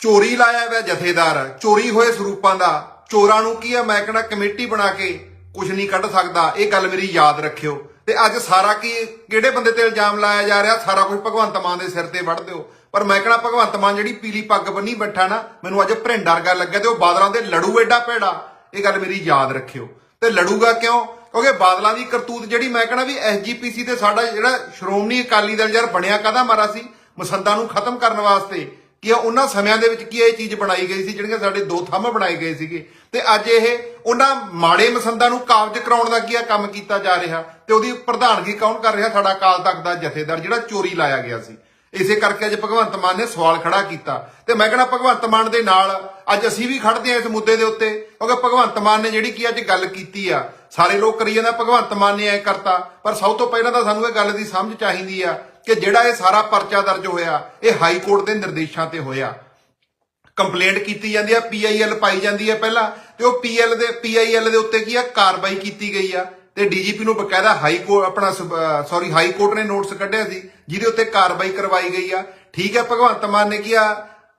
ਚੋਰੀ ਲਾਇਆ ਹੋਇਆ ਜਥੇਦਾਰ, ਚੋਰੀ ਹੋਏ ਸਰੂਪਾਂ ਦਾ। ਚੋਰਾਂ ਨੂੰ ਕੀ ਆ? ਮੈਂ ਕਹਿੰਦਾ ਕਮੇਟੀ ਬਣਾ ਕੇ ਕੁਝ ਨਹੀਂ ਕੱਢ ਸਕਦਾ। ਇਹ ਗੱਲ ਮੇਰੀ ਯਾਦ ਰੱਖਿਓ। ਤੇ ਅੱਜ ਸਾਰਾ ਕੀ, ਕਿਹੜੇ ਬੰਦੇ ਤੇ ਇਲਜ਼ਾਮ ਲਾਇਆ ਜਾ ਰਿਹਾ? ਸਾਰਾ ਕੁਝ ਭਗਵੰਤ ਮਾਨ ਦੇ ਸਿਰ ਤੇ ਵੱਢ ਦਿਓ। ਪਰ ਮੈਂ ਕਹਿੰਦਾ ਭਗਵੰਤ ਮਾਨ ਜਿਹੜੀ ਪੀਲੀ ਪੱਗ ਬੰਨੀ ਬੈਠਾ ਨਾ, ਮੈਨੂੰ ਅੱਜ ਭਰਿੰਡਾ ਵਰਗਾ ਲੱਗਿਆ ਤੇ ਉਹ ਬਾਦਲਾਂ ਦੇ ਲੜੂ ਐਡਾ ਭੈੜਾ। ਇਹ ਗੱਲ ਮੇਰੀ ਯਾਦ ਰੱਖਿਓ। ਤੇ ਲੜੂਗਾ ਕਿਉਂ? ਕਿਉਂਕਿ ਬਾਦਲਾਂ ਦੀ ਕਰਤੂਤ ਜਿਹੜੀ ਮੈਂ ਕਹਿੰਦਾ ਵੀ ਐਸਜੀਪੀਸੀ ਤੇ ਸਾਡਾ ਜਿਹੜਾ ਸ਼੍ਰੋਮਣੀ ਅਕਾਲੀ ਦਲ ਯਾਰ ਬਣਿਆ ਕਦਾ ਮਾਰਾ ਸੀ? ਮਸੰਦਾਂ ਨੂੰ ਖਤਮ ਕਰਨ ਵਾਸਤੇ। ਕਿ ਉਹਨਾਂ ਸਮਿਆਂ ਦੇ ਵਿੱਚ ਕੀ ਇਹ ਚੀਜ਼ ਬਣਾਈ ਗਈ ਸੀ, ਜਿਹੜੀਆਂ ਸਾਡੇ ਦੋ ਥੰਮ ਬਣਾਏ ਗਏ ਸੀਗੇ। ਤੇ ਅੱਜ ਇਹ ਉਹਨਾਂ ਮਾੜੇ ਮਸੰਦਾਂ ਨੂੰ ਕਾਬਜ ਕਰਾਉਣ ਦਾ ਕੀ ਆ, ਕੰਮ ਕੀਤਾ ਜਾ ਰਿਹਾ ਤੇ ਉਹਦੀ ਪ੍ਰਧਾਨਗੀ ਕੌਣ ਕਰ ਰਿਹਾ? ਸਾਡਾ ਅਕਾਲ ਤਖਤ ਦਾ ਜਥੇਦਾਰ ਜਿਹੜਾ ਚੋਰੀ ਲਾਇਆ ਗਿਆ ਸੀ। ਇਸੇ ਕਰਕੇ ਅੱਜ ਭਗਵੰਤ ਮਾਨ ਨੇ ਸਵਾਲ ਖੜਾ ਕੀਤਾ। ਤੇ ਮੈਂ ਕਹਿੰਦਾ ਭਗਵੰਤ ਮਾਨ ਦੇ ਨਾਲ ਅੱਜ ਅਸੀਂ ਵੀ ਖੜਦੇ ਆ ਇਸ ਮੁੱਦੇ ਦੇ ਉੱਤੇ, ਕਿਉਂਕਿ ਭਗਵੰਤ ਮਾਨ ਨੇ ਜਿਹੜੀ ਕੀ ਅੱਜ ਗੱਲ ਕੀਤੀ ਆ, ਸਾਰੇ ਲੋਕ ਕਰੀ ਜਾਂਦਾ, ਭਗਵੰਤ ਮਾਨ ਨੇ ਐ ਕਰਤਾ, ਪਰ ਸਭ ਤੋਂ ਪਹਿਲਾਂ ਤਾਂ ਸਾਨੂੰ ਇਹ ਗੱਲ ਦੀ ਸਮਝ ਚਾਹੀਦੀ ਆ ਕਿ ਜਿਹੜਾ ਇਹ ਸਾਰਾ ਪਰਚਾ ਦਰਜ ਹੋਇਆ, ਇਹ ਹਾਈ ਕੋਰਟ ਦੇ ਨਿਰਦੇਸ਼ਾਂ ਤੇ ਹੋਇਆ। ਕੰਪਲੇਂਟ ਕੀਤੀ ਜਾਂਦੀ ਆ ਪੀਆਈਐਲ ਪਾਈ ਜਾਂਦੀ ਹੈ ਪਹਿਲਾਂ, ਤੇ ਉਹ ਪੀਐਲ ਦੇ ਪੀਆਈਐਲ ਦੇ ਉੱਤੇ ਕੀ ਆ, ਕਾਰਵਾਈ ਕੀਤੀ ਗਈ ਆ। ਤੇ ਡੀਜੀਪੀ ਨੂੰ ਬਕਾਇਦਾ ਹਾਈ ਕੋਰਟ ਆਪਣਾ ਸੌਰੀ ਹਾਈ ਕੋਰਟ ਨੇ ਨੋਟਿਸ ਕੱਢਿਆ ਸੀ, ਜਿਹਦੇ ਉੱਤੇ ਕਾਰਵਾਈ ਕਰਵਾਈ ਗਈ ਆ। ਠੀਕ ਹੈ ਭਗਵੰਤ ਮਾਨ ਨੇ ਕੀ ਆ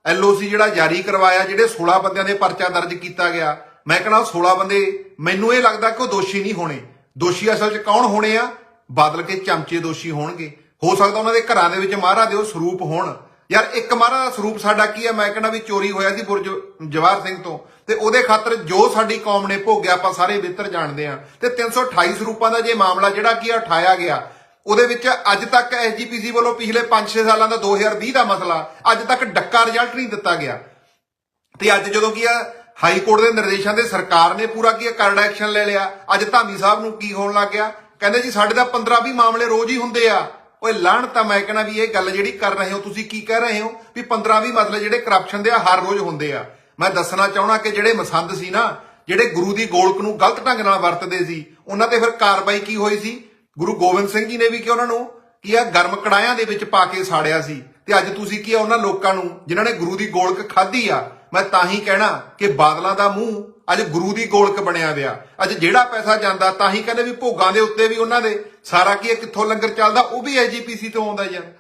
ਐਲਓਸੀ ਜਿਹੜਾ ਜਾਰੀ ਕਰਵਾਇਆ, ਜਿਹੜੇ 16 ਬੰਦਿਆਂ ਦੇ ਪਰਚਾ ਦਰਜ ਕੀਤਾ ਗਿਆ। ਮੈਂ ਕਹਿੰਦਾ ਉਹ 16 ਬੰਦੇ, ਮੈਨੂੰ ਇਹ ਲੱਗਦਾ ਕਿ ਉਹ ਦੋਸ਼ੀ ਨਹੀਂ ਹੋਣੇ। ਦੋਸ਼ੀ ਅਸਲ 'ਚ ਕੌਣ ਹੋਣੇ ਆ? ਬਦਲ ਕੇ ਚਮਚੇ ਦੋਸ਼ੀ ਹੋਣਗੇ। ਹੋ ਸਕਦਾ ਉਹਨਾਂ ਦੇ ਘਰਾਂ ਦੇ ਵਿੱਚ ਮਹਾਰਾਜ ਦੇ ਉਹ ਸਰੂਪ ਹੋਣ। ਯਾਰ ਇੱਕ ਮਹਾਰਾਜ ਦਾ ਸਰੂਪ ਸਾਡਾ ਕੀ ਹੈ ਮੈਂ ਕਹਿੰਦਾ ਵੀ ਚੋਰੀ ਹੋਇਆ ਸੀ ਬੁਰਜ ਜਵਾਹਰ ਸਿੰਘ ਤੋਂ। ਤੇ ਉਹਦੇ ਖਾਤਰ ਜੋ ਸਾਡੀ ਕੌਮ ਨੇ ਭੋਗਿਆ, ਆਪਾਂ ਸਾਰੇ ਬਿਹਤਰ ਜਾਣਦੇ ਆ ਤੇ 328 ਸਰੂਪਾਂ ਦਾ ਜੇ ਮਾਮਲਾ ਜਿਹੜਾ ਕੀ ਆ, ਉਠਾਇਆ ਗਿਆ। ਉਹਦੇ ਵਿੱਚ ਅੱਜ ਤੱਕ ਐਸਜੀਪੀਸੀ ਵੱਲੋਂ ਪਿਛਲੇ 5-6 ਸਾਲਾਂ ਦਾ 2020 ਦਾ ਮਸਲਾ, ਅੱਜ ਤੱਕ ਡੱਕਾ ਰਿਜ਼ਲਟ ਨਹੀਂ ਦਿੱਤਾ ਗਿਆ। ਤੇ ਅੱਜ ਜਦੋਂ ਕੀ ਆ, ਹਾਈ ਕੋਰਟ ਦੇ ਨਿਰਦੇਸ਼ਾਂ ਤੇ ਸਰਕਾਰ ਨੇ ਪੂਰਾ ਕੀ ਕਰਡ ਐਕਸ਼ਨ ਲੈ ਲਿਆ। ਅੱਜ ਧਾਮੀ ਸਾਹਿਬ ਨੂੰ ਕੀ ਹੋਣ ਲੱਗ ਗਿਆ? ਕਹਿੰਦੇ ਜੀ ਸਾਡੇ ਤਾਂ 15-20 ਮਾਮਲੇ ਰੋਜ਼ ਹੀ ਹੁੰਦੇ ਆ। ਓਏ ਲਾਹਣ ਤਾਂ ਮੈਂ ਕਹਿਣਾ ਵੀ ਇਹ ਗੱਲ ਜਿਹੜੀ ਕਰ ਰਹੇ ਹੋ, ਤੁਸੀਂ ਕੀ ਕਹਿ ਰਹੇ ਹੋ? ਵੀ 15-20 ਮਸਲੇ ਜਿਹੜੇ ਕਰਪਸ਼ਨ ਦੇ ਆ, ਹਰ ਰੋਜ਼ ਹੁੰਦੇ ਆ। ਮੈਂ ਦੱਸਣਾ ਚਾਹਣਾ ਕਿ ਜਿਹੜੇ ਮਸੰਦ ਸੀ ਨਾ, ਜਿਹੜੇ ਗੁਰੂ ਦੀ ਗੋਲਕ ਨੂੰ ਗਲਤ ਢੰਗ ਨਾਲ ਵਰਤਦੇ ਸੀ, ਉਹਨਾਂ ਤੇ ਫਿਰ ਕਾਰਵਾਈ ਕੀ ਹੋਈ ਸੀ? ਗੁਰੂ ਗੋਬਿੰਦ ਸਿੰਘ ਜੀ ਨੇ ਵੀ ਕਿ ਉਹਨਾਂ ਨੂੰ ਕੀ ਆ ਗਰਮ ਕੜਾਇਆਂ ਦੇ ਵਿੱਚ ਪਾ ਕੇ ਸਾੜਿਆ ਸੀ। ਤੇ ਅੱਜ ਤੁਸੀਂ ਕੀ ਆ ਉਹਨਾਂ ਲੋਕਾਂ ਨੂੰ, ਜਿਨ੍ਹਾਂ ਨੇ ਗੁਰੂ ਦੀ ਗੋਲਕ ਖਾਧੀ ਆ ਮੈਂ ਤਾਂ ਹੀ ਕਹਿਣਾ ਕਿ ਬਾਦਲਾਂ ਦਾ ਮੂੰਹ ਅੱਜ ਗੁਰੂ ਦੀ ਗੋਲਕ ਬਣਿਆ ਵਿਆ। ਅੱਜ ਜਿਹੜਾ ਪੈਸਾ ਜਾਂਦਾ ਤਾਂ ਹੀ ਕਹਿੰਦੇ ਵੀ ਭੋਗਾਂ ਦੇ ਉੱਤੇ ਵੀ ਉਹਨਾਂ ਦੇ। ਸਾਰਾ ਕੀ ਆ, ਕਿੱਥੋਂ ਲੰਗਰ ਚੱਲਦਾ? ਉਹ ਵੀ ਐਜੀਪੀਸੀ ਤੋਂ ਆਉਂਦਾ ਯਾਰ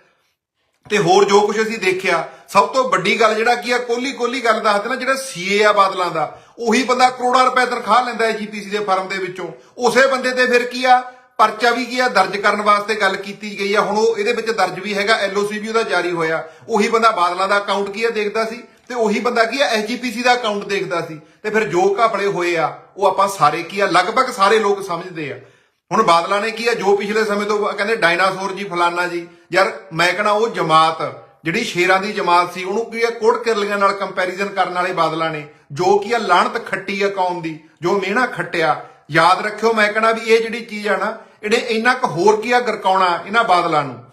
ਤੇ ਹੋਰ ਜੋ ਕੁਝ ਅਸੀਂ ਦੇਖਿਆ ਸਭ ਤੋਂ ਵੱਡੀ ਗੱਲ ਜਿਹੜਾ ਕੀ ਆ ਕੋਲੀ ਕੋਲੀ ਗੱਲ ਦੱਸਦੇ ਨਾ ਜਿਹੜਾ ਸੀਏ ਆ ਬਾਦਲਾਂ ਦਾ ਉਹੀ ਬੰਦਾ ਕਰੋੜਾਂ ਰੁਪਏ ਤਨਖਾਹ ਲੈਂਦਾ ਹੈ ਜੀਪੀਸੀ ਦੇ ਫਰਮ ਦੇ ਵਿੱਚੋਂ। ਉਸੇ ਬੰਦੇ ਤੇ ਫਿਰ ਕੀ ਆ ਪਰਚਾ ਵੀ ਕੀ ਆ ਦਰਜ ਕਰਨ ਵਾਸਤੇ ਗੱਲ ਕੀਤੀ ਗਈ ਆ। ਹੁਣ ਉਹ ਇਹਦੇ ਵਿੱਚ ਦਰਜ ਵੀ ਹੈਗਾ ਐਲਓਸੀ ਵੀ ਉਹਦਾ ਜਾਰੀ ਹੋਇਆ। ਉਹੀ ਬੰਦਾ ਬਾਦਲਾਂ ਦਾ ਅਕਾਊਂਟ ਕੀ ਆ ਦੇਖਦਾ ਸੀ। ਤੇ ਉਹੀ ਬੰਦਾ ਕੀ ਆ ਐਸਜੀਪੀਸੀ ਦਾ ਅਕਾਊਂਟ ਦੇਖਦਾ ਸੀ। ਤੇ ਫਿਰ ਜੋ ਘਪਲੇ ਹੋਏ ਆ, ਉਹ ਆਪਾਂ ਸਾਰੇ ਕੀ ਆ, ਲਗਭਗ ਸਾਰੇ ਲੋਕ ਸਮਝਦੇ ਆ। ਹੁਣ ਬਾਦਲਾਂ ਨੇ ਕੀ ਆ, ਜੋ ਪਿਛਲੇ ਸਮੇਂ ਤੋਂ ਕਹਿੰਦੇ ਡਾਇਨਾਸੌਰ ਜੀ, ਫਲਾਨਾ ਜੀ, ਯਾਰ ਮੈਂ ਕਹਣਾ ਉਹ ਜਮਾਤ, ਜਿਹੜੀ ਸ਼ੇਰਾਂ ਦੀ ਜਮਾਤ ਸੀ, ਉਹਨੂੰ ਕੀ ਆ, ਕੋੜ ਕਿਰਲੀਆਂ ਨਾਲ ਕੰਪੈਰੀਜ਼ਨ ਕਰਨ ਵਾਲੇ ਬਾਦਲਾਂ ਨੇ, ਜੋ ਕੀ ਆ ਲਾਹਣਤ ਖੱਟੀ ਆ ਕੌਮ ਦੀ, ਜੋ ਮਿਹਣਾ ਖੱਟਿਆ। ਯਾਦ ਰੱਖਿਓ, ਮੈਂ ਕਹਣਾ ਵੀ ਇਹ ਜਿਹੜੀ ਚੀਜ਼ ਆ ਨਾ, ਇਹਨੇ ਇੰਨਾ ਕੁ ਹੋਰ ਕੀ ਆ, ਗਰਕਾਉਣਾ ਇਹਨਾਂ ਬਾਦਲਾਂ ਨੂੰ।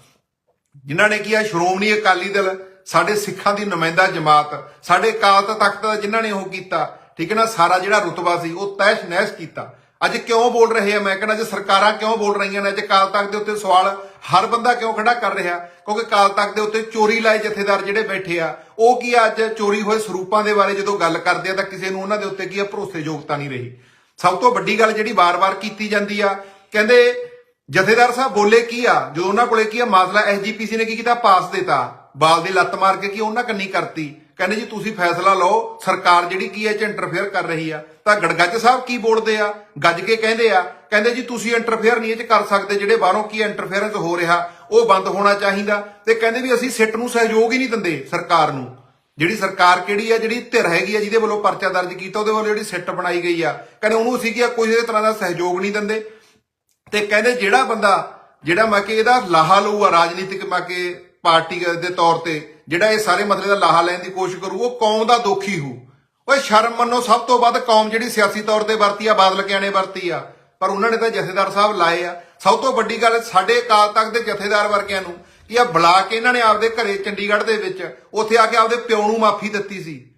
ਜਿਨ੍ਹਾਂ ਨੇ ਕੀ ਆ, ਸ਼੍ਰੋਮਣੀ ਅਕਾਲੀ ਦਲ ਸਾਡੇ ਸਿੱਖਾਂ ਦੀ ਨੁਮਾਇੰਦਾ ਜਮਾਤ, ਸਾਡੇ ਅਕਾਲ ਤਖਤ ਦਾ ਜਿਨ੍ਹਾਂ ਨੇ ਉਹ ਕੀਤਾ, ਠੀਕ ਹੈ ਨਾ, ਸਾਰਾ ਜਿਹੜਾ ਰੁਤਬਾ ਸੀ, ਉਹ ਤੈਸ਼ ਨਹਿਸ ਕੀਤਾ। ਅੱਜ ਕਿਉਂ ਬੋਲ ਰਹੇ ਆ? ਮੈਂ ਕਹਿੰਦਾ, ਅੱਜ ਸਰਕਾਰਾਂ ਕਿਉਂ ਬੋਲ ਰਹੀਆਂ ਨੇ? ਅੱਜ ਅਕਾਲ ਤਖਤ ਦੇ ਉੱਤੇ ਸਵਾਲ ਹਰ ਬੰਦਾ ਕਿਉਂ ਖੜਾ ਕਰ ਰਿਹਾ? ਕਿਉਂਕਿ ਅਕਾਲ ਤਖਤ ਦੇ ਉੱਤੇ ਚੋਰੀ ਲਾਏ ਜਥੇਦਾਰ ਜਿਹੜੇ ਬੈਠੇ ਆ, ਉਹ ਕੀ ਆ ਅੱਜ ਚੋਰੀ ਹੋਏ ਸਰੂਪਾਂ ਦੇ ਬਾਰੇ ਜਦੋਂ ਗੱਲ ਕਰਦੇ ਆ, ਤਾਂ ਕਿਸੇ ਨੂੰ ਉਹਨਾਂ ਦੇ ਉੱਤੇ ਕੀ ਆ? ਭਰੋਸੇਯੋਗਤਾ ਨਹੀਂ ਰਹੀ। ਸਭ ਤੋਂ ਵੱਡੀ ਗੱਲ ਜਿਹੜੀ ਵਾਰ-ਵਾਰ ਕੀਤੀ ਜਾਂਦੀ ਆ, ਕਹਿੰਦੇ ਜਥੇਦਾਰ ਸਾਹਿਬ ਬੋਲੇ ਕੀ ਆ? ਜਦੋਂ ਉਹਨਾਂ ਕੋਲੇ ਕੀ ਆ? ਮਾਸਲਾ ਐਸਜੀਪੀਸੀ ਨੇ ਕੀ ਕੀਤਾ? ਪਾਸ ਦਿੱਤਾ। ਬਾਲ ਦੀ ਲੱਤ ਮਾਰ ਕੇ ਕੀ ਉਹਨਾਂ ਕੰਨੀ ਕਰਤੀ? ਕਹਿੰਦੇ ਜੀ, ਤੁਸੀਂ ਫੈਸਲਾ ਲਓ, ਸਰਕਾਰ ਜਿਹੜੀ ਕੀ ਹੈ, ਚ ਇੰਟਰਫੇਅਰ ਕਰ ਰਹੀ ਆ। ਤਾਂ ਗੜਗੱਜ ਸਾਹਿਬ ਕੀ ਬੋਲਦੇ ਆ? ਗੱਜ ਕੇ ਕਹਿੰਦੇ ਆ, ਕਹਿੰਦੇ ਜੀ, ਤੁਸੀਂ ਇੰਟਰਫੇਅਰ ਨਹੀਂ ਇਹ ਚ ਕਰ ਸਕਦੇ, ਜਿਹੜੇ ਬਾਹਰੋਂ ਕੀ ਇੰਟਰਫੇਅਰੈਂਸ ਹੋ ਰਿਹਾ, ਉਹ ਬੰਦ ਹੋਣਾ ਚਾਹੀਦਾ। ਤੇ ਕਹਿੰਦੇ ਵੀ ਅਸੀਂ ਸਿੱਟ ਨੂੰ ਸਹਿਯੋਗ ਹੀ ਨਹੀਂ ਦਿੰਦੇ ਸਰਕਾਰ ਨੂੰ। ਜਿਹੜੀ ਸਰਕਾਰ ਕਿਹੜੀ ਆ, ਜਿਹੜੀ ਧਿਰ ਹੈਗੀ ਆ, ਜਿਹਦੇ ਵੱਲੋਂ ਪਰਚਾ ਦਰਜ ਕੀਤਾ, ਉਹਦੇ ਵੱਲੋਂ ਜਿਹੜੀ ਸਿੱਟ ਬਣਾਈ ਗਈ ਆ। ਕਹਿੰਦੇ ਉਹਨੂੰ ਅਸੀਂ ਕੀ ਆ, ਕੋਈ ਤਰ੍ਹਾਂ ਦਾ ਸਹਿਯੋਗ ਨਹੀਂ ਦਿੰਦੇ। ਤੇ ਕਹਿੰਦੇ ਜਿਹੜਾ ਬੰਦਾ, ਜਿਹੜਾ ਮੈਂ ਕਿ ਇਹਦਾ ਲਾਹਾ ਲਊਗਾ, ਰਾਜਨੀਤਿਕ ਮੈਂ ਕਿ ਪਾਰਟੀ ਦੇ ਤੌਰ ਤੇ ਜਿਹੜਾ ਇਹ ਸਾਰੇ ਮਸਲੇ ਦਾ ਲਾਹਾ ਲੈਣ ਦੀ ਕੋਸ਼ਿਸ਼ ਕਰੂ, ਉਹ ਕੌਮ ਦਾ ਦੋਖੀ ਹੋ। ਓਏ ਸ਼ਰਮ ਮੰਨੋ, ਸਭ ਤੋਂ ਵੱਧ ਕੌਮ ਜਿਹੜੀ ਸਿਆਸੀ ਤੌਰ ਤੇ ਵਰਤੀ ਆ, ਬਾਦਲ ਕਿਆਣੇ ਵਰਤੀ ਆ। ਪਰ ਉਹਨਾਂ ਨੇ ਤਾਂ ਜਥੇਦਾਰ ਸਾਹਿਬ ਲਾਏ ਆ। ਸਭ ਤੋਂ ਵੱਡੀ ਗੱਲ ਸਾਡੇ ਅਕਾਲ ਤਖਤ ਦੇ ਜਥੇਦਾਰ ਵਰਗਿਆਂ ਨੂੰ ਕਿ ਆ ਬੁਲਾ ਕੇ ਇਹਨਾਂ ਨੇ ਆਪਦੇ ਘਰੇ ਚੰਡੀਗੜ੍ਹ ਦੇ ਵਿੱਚ ਉੱਥੇ ਆ ਕੇ ਆਪਦੇ ਪਿਓ ਨੂੰ ਮਾਫੀ ਦਿੱਤੀ ਸੀ।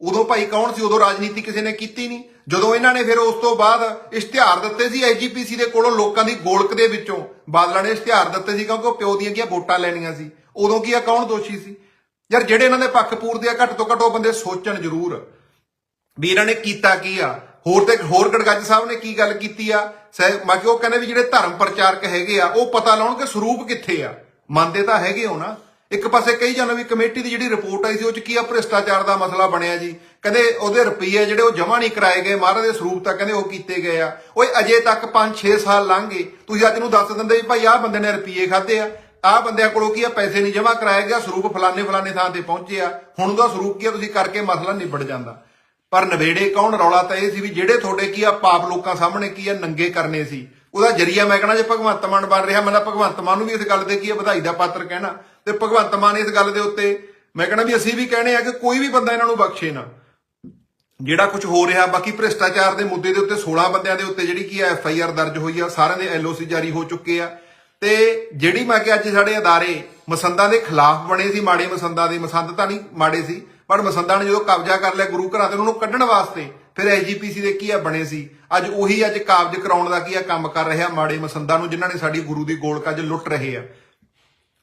ਉਦੋਂ ਭਾਈ ਕੌਣ ਸੀ? ਉਦੋਂ ਰਾਜਨੀਤੀ ਕਿਸੇ ਨੇ ਕੀਤੀ ਨਹੀਂ। ਜਦੋਂ ਇਹਨਾਂ ਨੇ ਫਿਰ ਉਸ ਤੋਂ ਬਾਅਦ ਇਸ਼ਤਿਹਾਰ ਦਿੱਤੇ ਸੀ ਐਜੀਪੀਸੀ ਦੇ ਕੋਲੋਂ ਲੋਕਾਂ ਦੀ ਗੋਲਕ ਦੇ ਵਿੱਚੋਂ, ਬਾਦਲਾਂ ਨੇ ਇਸ਼ਤਿਹਾਰ ਦਿੱਤੇ ਸੀ ਕਿਉਂਕਿ ਉਹ ਪਿਓ ਦੀਆਂ ਕੀ ਵੋਟਾਂ ਲੈਣੀਆਂ ਸੀ। ਉਦੋਂ ਕੀ ਆ, ਕੌਣ ਦੋਸ਼ੀ ਸੀ? ਯਾਰ ਜਿਹੜੇ ਇਹਨਾਂ ਦੇ ਪੱਖ ਪੂਰਦੇ ਆ, ਘੱਟ ਤੋਂ ਘੱਟ ਉਹ ਬੰਦੇ ਸੋਚਣ ਜ਼ਰੂਰ। ਵੀ ਇਹਨਾਂ ਨੇ ਕੀਤਾ ਕੀ ਆ? ਹੋਰ ਤੇ ਹੋਰ ਗੜਗੱਜ ਸਾਹਿਬ ਨੇ ਕੀ ਗੱਲ ਕੀਤੀ ਆ? ਸਹਿ- ਮੈਂ ਕਿ ਉਹ ਕਹਿੰਦੇ ਵੀ ਜਿਹੜੇ ਧਰਮ ਪ੍ਰਚਾਰਕ ਹੈਗੇ ਆ, ਉਹ ਪਤਾ ਲਾਉਣ ਕਿ ਸਰੂਪ ਕਿੱਥੇ ਆ? ਮੰਨਦੇ ਤਾਂ ਹੈਗੇ ਹੋ ਨਾ। ਇੱਕ ਪਾਸੇ ਕਹੀ ਜਾਂਦੇ ਵੀ ਕਮੇਟੀ ਦੀ ਜਿਹੜੀ ਰਿਪੋਰਟ ਆਈ ਸੀ, ਉਹ ਚ ਕੀ ਆ? ਭ੍ਰਿਸ਼ਟਾਚਾਰ ਦਾ ਮਸਲਾ ਬਣਿਆ ਜੀ। ਕਹਿੰਦੇ ਉਹਦੇ ਰੁਪਈਏ ਜਿਹੜੇ ਉਹ ਜਮ੍ਹਾਂ ਨਹੀਂ ਕਰਾਏ ਗਏ, ਮਹਾਰਾਜ ਦੇ ਸਰੂਪ ਤਾਂ ਕਹਿੰਦੇ ਉਹ ਕੀਤੇ ਗਏ ਆ। ਓਏ, ਅਜੇ ਤੱਕ 5-6 ਸਾਲ ਲੰਘ ਗਏ। ਤੁਸੀਂ ਅੱਜ ਨੂੰ ਦੱਸ ਦਿੰਦੇ ਵੀ ਭਾਈ ਆਹ ਬੰਦੇ ਨੇ ਰੁਪਈਏ ਖਾਦੇ ਆ। ਆਹ ਬੰਦਿਆਂ ਕੋਲੋਂ ਕੀ ਆ? ਪੈਸੇ ਨਹੀਂ ਜਮ੍ਹਾਂ ਕਰਾਏ ਗਿਆ ਸਰੂਪ ਫਲਾਣੇ ਫਲਾਣੇ ਥਾਂ ਤੇ ਪਹੁੰਚੇ ਆ। ਹੁਣ ਉਹਦਾ ਸਰੂਪ ਕੀ ਆ? ਤੁਸੀਂ ਕਰਕੇ ਮਸਲਾ ਨਿਬੜ ਜਾਂਦਾ। ਪਰ ਨਵੇੜੇ ਕੌਣ ਰੌਲਾ ਤਾਂ ਇਹ ਸੀ ਵੀ ਜਿਹੜੇ ਤੁਹਾਡੇ ਕੀ ਆ? ਪਾਪ ਲੋਕਾਂ ਸਾਹਮਣੇ ਕੀ ਆ? ਨੰਗੇ ਕਰਨੇ ਸੀ। ਉਹਦਾ ਜਰੀਆ ਮੈਂ ਕਹਣਾ ਜੇ ਭਗਵੰਤ ਮਾਨ ਬਣ ਰਿਹਾ, ਮੈਂ ਤਾਂ ਭਗਵੰਤ ਮਾਨ ਨੂੰ ਵੀ ਇਸ ਗੱਲ ਤੇ ਕੀ ਆ? ਵਧਾਈ ਦਾ ਪਾਤਰ ਕਹਿਣਾ। ਤੇ ਭਗਵੰਤ ਮਾਨ ਇਸ ਗੱਲ ਦੇ ਉੱਤੇ ਮੈਂ ਕਹਣਾ ਵੀ ਅਸੀਂ ਵੀ ਕਹਿਣੇ ਆ ਕਿ ਕੋਈ ਵੀ ਬੰਦਾ ਇਹਨਾਂ ਨੂੰ ਬਖਸ਼ੇ ਨਾ। ਜਿਹੜਾ ਕੁਝ ਹੋ ਰਿਹਾ, ਬਾਕੀ ਭ੍ਰਿਸ਼ਟਾਚਾਰ ਦੇ ਮੁੱਦੇ ਦੇ ਉੱਤੇ 16 ਬੰਦਿਆਂ ਦੇ ਉੱਤੇ ਜਿਹੜੀ ਕੀ ਆ, ਐਫ ਆਈ ਆਰ ਦਰਜ ਹੋਈ ਆ, ਸਾਰਿਆਂ ਦੇ ਐਲ ਓ ਸੀ ਜਾਰੀ ਹੋ ਚੁੱਕੇ ਆ। ਤੇ ਜਿਹੜੀ ਮੈਂ ਕਿ ਅੱਜ ਸਾਡੇ ਅਦਾਰੇ ਮਸੰਦਾਂ ਦੇ ਖਿਲਾਫ ਬਣੇ ਸੀ, ਮਾੜੇ ਮਸੰਦਾਂ ਦੇ, ਮਸੰਦ ਤਾਂ ਨਹੀਂ ਮਾੜੇ ਸੀ, ਪਰ ਮਸੰਦਾਂ ਨੇ ਜਦੋਂ ਕਬਜ਼ਾ ਕਰ ਲਿਆ ਗੁਰੂ ਘਰਾਂ ਤੇ, ਉਹਨਾਂ ਨੂੰ ਕੱਢਣ ਵਾਸਤੇ ਫਿਰ ਐਜੀਪੀਸੀ ਦੇ ਕੀ ਆ ਬਣੇ ਸੀ। ਅੱਜ ਉਹੀ ਅੱਜ ਕਾਬਜ ਕਰਾਉਣ ਦਾ ਕੀ ਆ, ਕੰਮ ਕਰ ਰਿਹਾ ਮਾੜੇ ਮਸੰਦਾਂ ਨੂੰ, ਜਿਨ੍ਹਾਂ ਨੇ ਸਾਡੀ ਗੁਰੂ ਦੀ ਗੋਲਕ ਅੱਜ ਲੁੱਟ ਰਹੇ ਆ।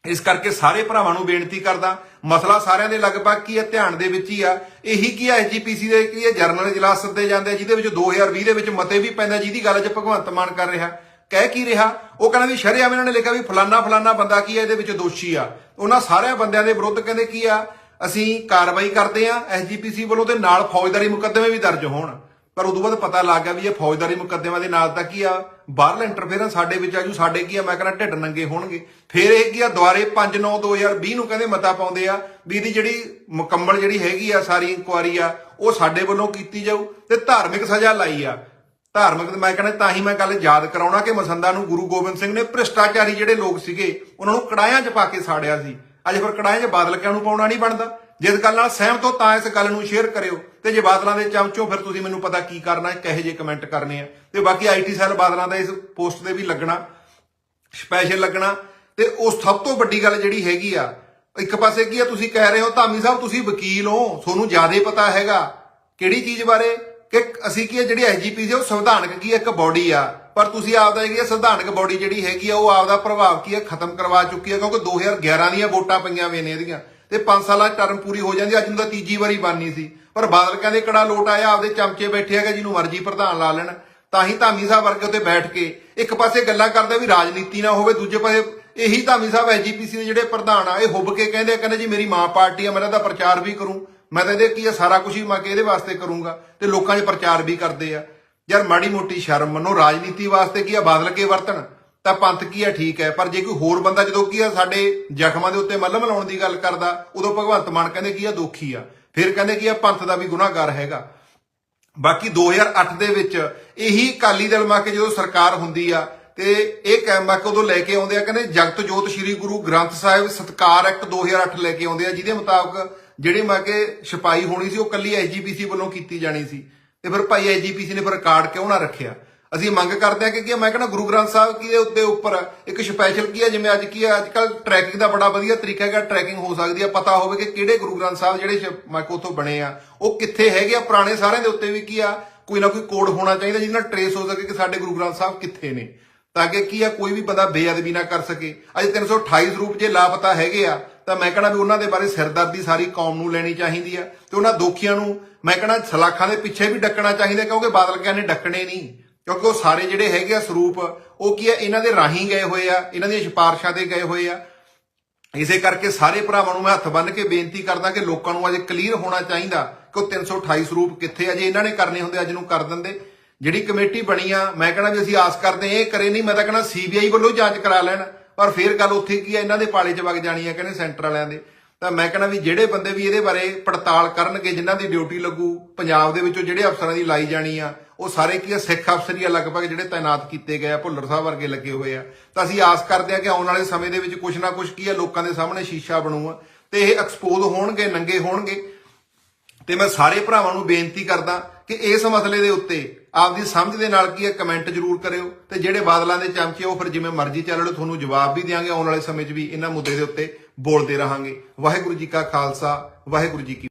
ਇਸ ਕਰਕੇ ਸਾਰੇ ਭਰਾਵਾਂ ਨੂੰ ਬੇਨਤੀ ਕਰਦਾ, ਮਸਲਾ ਸਾਰਿਆਂ ਦੇ ਲਗਭਗ ਕੀ ਹੈ, ਧਿਆਨ ਦੇ ਵਿੱਚ ਹੀ ਆ। ਇਹੀ ਕੀ ਹੈ ਐਜੀਪੀਸੀ ਦੇ ਕੀ ਹੈ, ਜਰਨਲ ਇਜਲਾਸ ਸੱਦੇ ਜਾਂਦੇ ਆ, ਜਿਹਦੇ ਵਿੱਚ 2020 ਦੇ ਵਿੱਚ ਮਤੇ ਵੀ ਪੈਂਦਾ ਜਿਹਦੀ ਗੱਲ 'ਚ ਭਗਵੰਤ ਮਾਨ ਕਰ ਰਿਹਾ। ਕਹਿ ਕੀ ਰਿਹਾ? ਉਹ ਕਹਿੰਦਾ ਵੀ ਸ਼ਰੇਆਮ ਇਹਨਾਂ ਨੇ ਲਿਖਿਆ ਵੀ ਫਲਾਨਾ ਫਲਾਨਾ ਬੰਦਾ ਕੀ ਹੈ ਇਹਦੇ ਵਿੱਚ ਦੋਸ਼ੀ ਆ। ਉਹਨਾਂ ਸਾਰਿਆਂ ਬੰਦਿਆਂ ਦੇ ਵਿਰੁੱਧ ਕਹਿੰਦੇ ਕੀ ਆ, ਅਸੀਂ ਕਾਰਵਾਈ ਕਰਦੇ ਆ ਐਸਜੀਪੀਸੀ ਵੱਲੋਂ ਤੇ ਨਾਲ ਫੌਜਦਾਰੀ ਮੁਕੱਦਮੇ ਵੀ ਦਰਜ ਹੋਣ। ਪਰ ਉਦੋਂ ਬਾਅਦ ਪਤਾ ਲੱਗ ਗਿਆ ਵੀ ਇਹ ਫੌਜਦਾਰੀ ਮੁਕੱਦਮਿਆਂ ਦੇ ਨਾਲ ਤਾਂ ਕੀ ਆ ਬਾਹਰਲਾ ਇੰਟਰਫੇਰੈਂਸ ਸਾਡੇ ਵਿੱਚ ਆਜੂ ਸਾਡੇ ਕੀ ਆ? ਮੈਂ ਕਹਿੰਦਾ ਢਿੱਡ ਨੰਗੇ ਹੋਣਗੇ। ਫਿਰ ਇਹ ਕੀ ਆ? ਦੁਆਰੇ 5 9 2020 ਨੂੰ ਕਹਿੰਦੇ ਮਤਾ ਪਾਉਂਦੇ ਆ ਵੀ ਇਹਦੀ ਜਿਹੜੀ ਮੁਕੰਮਲ ਜਿਹੜੀ ਹੈਗੀ ਆ ਸਾਰੀ ਇਨਕੁਆਰੀ ਆ, ਉਹ ਸਾਡੇ ਵੱਲੋਂ ਕੀਤੀ ਜਾਊ ਤੇ ਧਾਰਮਿਕ ਸਜ਼ਾ ਲਾਈ ਆ। ਧਾਰਮਿਕ ਮੈਂ ਕਹਿੰਦਾ ਤਾਂ ਹੀ ਮੈਂ ਗੱਲ ਯਾਦ ਕਰਾਉਣਾ ਕਿ ਮਸੰਦਾ ਨੂੰ ਗੁਰੂ ਗੋਬਿੰਦ ਸਿੰਘ ਨੇ ਭ੍ਰਿਸ਼ਟਾਚਾਰੀ ਜਿਹੜੇ ਲੋਕ ਸੀਗੇ, ਉਹਨਾਂ ਨੂੰ ਕੜਾਇਆਂ 'ਚ ਪਾ ਕੇ ਸਾੜਿਆ ਸੀ। ਅੱਜ ਫਿਰ ਕੜਾਹਿਆਂ 'ਚ ਬਾਦਲ ਕਿਆਂ ਨੂੰ ਪਾਉਣਾ ਨਹੀਂ ਬਣਦਾ। ਜਿਸ ਗੱਲ ਨਾਲ ਸਹਿਮਤ ਹੋ ਤਾਂ ਇਸ ਗੱਲ ਨੂੰ ਸ਼ੇਅਰ ਕਰਿਓ। ਤੇ ਜੇ ਬਾਦਲਾਂ ਦੇ ਚਮਚੋ ਫਿਰ ਤੁਸੀਂ ਮੈਨੂੰ ਪਤਾ ਕੀ ਕਰਨਾ ਹੈ ਕਹੇ ਜੇ ਕਮੈਂਟ ਕਰਨੇ ਆ। ਤੇ ਬਾਕੀ ਆਈਟੀ ਸੈੱਲ ਬਾਦਲਾਂ ਦਾ ਇਸ ਪੋਸਟ ਤੇ ਵੀ ਲੱਗਣਾ ਸਪੈਸ਼ਲ ਲੱਗਣਾ। ਤੇ ਉਸ ਸਭ ਤੋਂ ਵੱਡੀ ਗੱਲ ਜਿਹੜੀ ਹੈਗੀ ਆ, ਇੱਕ ਪਾਸੇ ਕੀ ਆ, ਤੁਸੀਂ ਕਹਿ ਰਹੇ ਹੋ, ਧਾਮੀ ਸਾਹਿਬ, ਤੁਸੀਂ ਵਕੀਲ ਹੋ, ਤੁਹਾਨੂੰ ਜ਼ਿਆਦਾ ਪਤਾ ਹੈਗਾ ਕਿਹੜੀ ਚੀਜ਼ ਬਾਰੇ, ਕਿ ਅਸੀਂ ਕੀ ਹੈ ਜਿਹੜੀ ਐਸਜੀਪੀ ਸੀ, ਉਹ ਸੰਵਿਧਾਨਕ ਕੀ ਇੱਕ ਬਾਡੀ ਆ। ਪਰ ਤੁਸੀਂ ਆਪਦਾ ਹੈਗੀ ਆ, ਸੰਵਿਧਾਨਕ ਬਾਡੀ ਜਿਹੜੀ ਹੈਗੀ ਆ, ਉਹ ਆਪਦਾ ਪ੍ਰਭਾਵ ਕੀ ਹੈ ਖਤਮ ਕਰਵਾ ਚੁੱਕੀ ਹੈ ਕਿਉਂਕਿ 2011 ਦੀਆਂ ਵੋਟਾਂ ਪਈਆਂ ਵੇ ਨੇ ਇਹਦੀਆਂ। ਤੇ 5 ਸਾਲਾਂ ਟਰਮ ਪੂਰੀ ਹੋ ਜਾਂਦੀ ਅੱਜ ਨੂੰ ਤਾਂ ਤੀਜੀ ਵਾਰੀ ਬਣਨੀ ਸੀ। ਪਰ ਬਾਦਲ ਕਹਿੰਦੇ ਕੜਾ ਲੋਟ ਆਇਆ ਆਪਦੇ ਚਮਚੇ ਬੈਠੇ ਹੈਗਾ ਜਿਹਨੂੰ ਮਰਜ਼ੀ ਪ੍ਰਧਾਨ ਲਾ ਲੈਣ। ਤਾਂ ਹੀ ਧਾਮੀ ਸਾਹਿਬ ਵਰਗੇ ਉੱਤੇ ਬੈਠ ਕੇ ਇੱਕ ਪਾਸੇ ਗੱਲਾਂ ਕਰਦੇ ਵੀ ਰਾਜਨੀਤੀ ਨਾ ਹੋਵੇ ਦੂਜੇ ਪਾਸੇ ਇਹੀ ਧਾਮੀ ਸਾਹਿਬ ਐਜੀਪੀਸੀ ਦੇ ਜਿਹੜੇ ਪ੍ਰਧਾਨ ਆ ਇਹ ਹੁੱਬ ਕੇ ਕਹਿੰਦੇ ਆ, ਕਹਿੰਦੇ ਜੀ ਮੇਰੀ ਮਾਂ ਪਾਰਟੀ ਆ ਮੈਂ ਇਹਦਾ ਪ੍ਰਚਾਰ ਵੀ ਕਰੂੰ। ਮੈਂ ਤਾਂ ਇਹਦੇ ਕੀ ਆ ਸਾਰਾ ਕੁਝ ਹੀ ਮੈਂ ਕਿ ਇਹਦੇ ਵਾਸਤੇ ਕਰੂੰਗਾ ਤੇ ਲੋਕਾਂ 'ਚ ਪ੍ਰਚਾਰ ਵੀ ਕਰਦੇ ਆ। ਯਾਰ ਮਾੜੀ ਮੋਟੀ ਸ਼ਰਮ ਮੰਨੋ ਰਾਜਨੀਤੀ ਵਾਸਤੇ ਕੀ ਆ ਬਾਦਲ ਕੇ ਵਰਤਣ? ਤਾਂ ਪੰਥ ਕੀ ਆ ਠੀਕ ਹੈ ਪਰ ਜੇ ਕੋਈ ਹੋਰ ਬੰਦਾ ਜਦੋਂ ਕੀ ਆ ਸਾਡੇ ਜ਼ਖਮਾਂ ਦੇ ਉੱਤੇ ਮੱਲਮ ਲਾਉਣ ਦੀ ਗੱਲ ਕਰਦਾ ਉਦੋਂ ਭਗਵੰਤ ਮਾਨ ਕਹਿੰਦੇ ਕੀ ਆ ਦੋਖੀ ਆ। ਫਿਰ ਕਹਿੰਦੇ ਕਿ ਇਹ ਪੰਥ ਦਾ ਵੀ ਗੁਨਾਹਗਾਰ ਹੈਗਾ। ਬਾਕੀ 2008 ਦੇ ਵਿੱਚ ਇਹੀ ਅਕਾਲੀ ਦਲ ਮਾ ਕੇ ਜਦੋਂ ਸਰਕਾਰ ਹੁੰਦੀ ਆ, ਤੇ ਇਹ ਕੈਂਬਾ ਕੇ ਉਦੋਂ ਲੈ ਕੇ ਆਉਂਦੇ ਆ, ਕਹਿੰਦੇ ਜਗਤ ਜੋਤ ਸ੍ਰੀ ਗੁਰੂ ਗ੍ਰੰਥ ਸਾਹਿਬ ਸਤਕਾਰ ਐਕਟ 2008 ਲੈ ਕੇ ਆਉਂਦੇ ਆ, ਜਿਹਦੇ ਮੁਤਾਬਕ ਜਿਹੜੀ ਮੈਂ ਕਿ ਛਪਾਈ ਹੋਣੀ ਸੀ, ਉਹ ਕੱਲੀ ਐਜੀਪੀਸੀ ਵੱਲੋਂ ਕੀਤੀ ਜਾਣੀ ਸੀ। ਤੇ ਫਿਰ ਭਾਈ ਐਜੀਪੀਸੀ ਨੇ ਫਿਰ ਰਿਕਾਰਡ ਕਿਉਂ ਨਾ ਰੱਖਿਆ? ਅਸੀਂ ਮੰਗ ਕਰਦੇ ਹਾਂ ਕਿ ਕੀ ਆ, ਮੈਂ ਕਹਿੰਦਾ ਗੁਰੂ ਗ੍ਰੰਥ ਸਾਹਿਬ ਕੀ ਦੇ ਉੱਤੇ ਉੱਪਰ ਇੱਕ ਸਪੈਸ਼ਲ ਕੀ ਹੈ ਜਿਵੇਂ ਅੱਜ ਕੀ ਹੈ ਅੱਜ ਕੱਲ ਟਰੈਕਿੰਗ ਦਾ ਬੜਾ ਵਧੀਆ ਤਰੀਕਾ ਹੈਗਾ ਟਰੈਕਿੰਗ ਹੋ ਸਕਦੀ ਹੈ। ਪਤਾ ਹੋਵੇ ਕਿ ਕਿਹੜੇ ਗੁਰੂ ਗ੍ਰੰਥ ਸਾਹਿਬ ਜਿਹੜੇ ਸ਼- ਮੈਂ ਕੋ ਉਥੋਂ ਬਣੇ ਆ ਉਹ ਕਿੱਥੇ ਹੈਗੇ ਆ ਪੁਰਾਣੇ ਸਾਰਿਆਂ ਦੇ ਉੱਤੇ ਵੀ ਕੀ ਆ ਕੋਈ ਨਾ ਕੋਈ ਕੋਡ ਹੋਣਾ ਚਾਹੀਦਾ ਜਿਹਦੇ ਨਾਲ ਟਰੇਸ ਹੋ ਸਕੇ ਕਿ ਸਾਡੇ ਗੁਰੂ ਗ੍ਰੰਥ ਸਾਹਿਬ ਕਿੱਥੇ ਨੇ। ਤਾਂ ਕਿ ਕੀ ਆ ਕੋਈ ਵੀ ਬੰਦਾ ਬੇਅਦਬੀ ਨਾ ਕਰ ਸਕੇ। ਅੱਜ 328 ਸਰੂਪ ਜੇ ਲਾਪਤਾ ਹੈਗੇ ਆ ਤਾਂ ਮੈਂ ਕਹਣਾ ਵੀ ਉਹਨਾਂ ਦੇ ਬਾਰੇ ਸਿਰਦਰਦੀ ਸਾਰੀ ਕੌਮ ਨੂੰ ਲੈਣੀ ਚਾਹੀਦੀ ਆ ਤੇ ਉਹਨਾਂ ਦੋਖੀਆਂ ਨੂੰ ਮੈਂ ਕਹਣਾ ਸਲਾਖਾਂ ਦੇ ਪਿੱਛੇ ਵੀ ਡੱਕਣਾ ਚਾਹੀਦਾ ਕਿਉਂਕਿ ਬਾਦਲ ਕਿਆਂ ਡੱਕਣੇ ਨਹੀਂ। ਕਿਉਂਕਿ ਉਹ ਸਾਰੇ ਜਿਹੜੇ ਹੈਗੇ ਆ ਸਰੂਪ, ਉਹ ਕੀ ਆ, ਇਹਨਾਂ ਦੇ ਰਾਹੀਂ ਗਏ ਹੋਏ ਆ, ਇਹਨਾਂ ਦੀਆਂ ਸਿਫਾਰਸ਼ਾਂ 'ਤੇ ਗਏ ਹੋਏ ਆ। ਇਸੇ ਕਰਕੇ ਸਾਰੇ ਭਰਾਵਾਂ ਨੂੰ ਮੈਂ ਹੱਥ ਬੰਨ੍ਹ ਕੇ ਬੇਨਤੀ ਕਰਦਾ ਕਿ ਲੋਕਾਂ ਨੂੰ ਅਜੇ ਕਲੀਅਰ ਹੋਣਾ ਚਾਹੀਦਾ ਕਿ ਉਹ 328 ਸਰੂਪ ਕਿੱਥੇ ਆ। ਜੇ ਇਹਨਾਂ ਨੇ ਕਰਨੇ ਹੁੰਦੇ, ਅੱਜ ਨੂੰ ਕਰ ਦਿੰਦੇ। ਜਿਹੜੀ ਕਮੇਟੀ ਬਣੀ ਆ, ਮੈਂ ਕਹਿੰਦਾ ਵੀ ਅਸੀਂ ਆਸ ਕਰਦੇ ਹਾਂ, ਇਹ ਕਰੇ ਨਹੀਂ, ਮੈਂ ਤਾਂ ਕਹਿੰਦਾ ਸੀਬੀਆਈ ਵੱਲੋਂ ਜਾਂਚ ਕਰਾ ਲੈਣ। ਪਰ ਫੇਰ ਗੱਲ ਉੱਥੇ ਕੀ ਆ, ਇਹਨਾਂ ਦੇ ਪਾਲੇ 'ਚ ਵਗ ਜਾਣੀ ਆ, ਕਹਿੰਦੇ ਸੈਂਟਰ ਵਾਲਿਆਂ ਦੇ। ਤਾਂ ਮੈਂ ਕਹਿੰਦਾ ਵੀ ਜਿਹੜੇ ਬੰਦੇ ਵੀ ਇਹਦੇ ਬਾਰੇ ਪੜਤਾਲ ਕਰਨਗੇ, ਜਿਨ੍ਹਾਂ ਦੀ ਡਿਊਟੀ ਲੱਗੂ, ਪੰਜਾਬ ਦੇ ਵਿੱਚੋਂ ਜਿਹੜੇ ਅਫਸਰਾਂ ਦੀ ਲਾਈ ਜਾਣੀ ਆ ਉਹ ਸਾਰੇ ਕੀ ਆ, ਸਿੱਖ ਅਫਸਰ ਹੀ ਆ ਲਗਭਗ ਜਿਹੜੇ ਤਾਇਨਾਤ ਕੀਤੇ ਗਏ ਆ, ਭੁੱਲਰ ਸਾਹਿਬ ਵਰਗੇ ਲੱਗੇ ਹੋਏ ਆ। ਤਾਂ ਅਸੀਂ ਆਸ ਕਰਦੇ ਆ ਕਿ ਆਉਣ ਵਾਲੇ ਸਮੇਂ ਦੇ ਵਿੱਚ ਕੁਝ ਨਾ ਕੁਝ ਕੀ ਆ, ਲੋਕਾਂ ਦੇ ਸਾਹਮਣੇ ਸ਼ੀਸ਼ਾ ਬਣੂਗਾ ਤੇ ਇਹ ਐਕਸਪੋਜ਼ ਹੋਣਗੇ, ਨੰਗੇ ਹੋਣਗੇ। ਤੇ ਮੈਂ ਸਾਰੇ ਭਰਾਵਾਂ ਨੂੰ ਬੇਨਤੀ ਕਰਦਾ ਕਿ ਇਸ ਮਸਲੇ ਦੇ ਉੱਤੇ ਆਪਦੀ ਸਮਝ ਦੇ ਨਾਲ ਕੀ ਹੈ ਕਮੈਂਟ ਜ਼ਰੂਰ ਕਰਿਓ ਤੇ ਜਿਹੜੇ ਬਾਦਲਾਂ ਦੇ ਚਮਚੇ ਉਹ ਫਿਰ ਜਿਵੇਂ ਮਰਜ਼ੀ ਚੱਲਣ ਤੁਹਾਨੂੰ ਜਵਾਬ ਵੀ ਦਿਆਂਗੇ। ਆਉਣ ਵਾਲੇ ਸਮੇਂ 'ਚ ਵੀ ਇਹਨਾਂ ਮੁੱਦੇ ਦੇ ਉੱਤੇ ਬੋਲਦੇ ਰਹਾਂਗੇ। ਵਾਹਿਗੁਰੂ ਜੀ ਕਾ ਖਾਲਸਾ, ਵਾਹਿਗੁਰੂ ਜੀ ਕੀ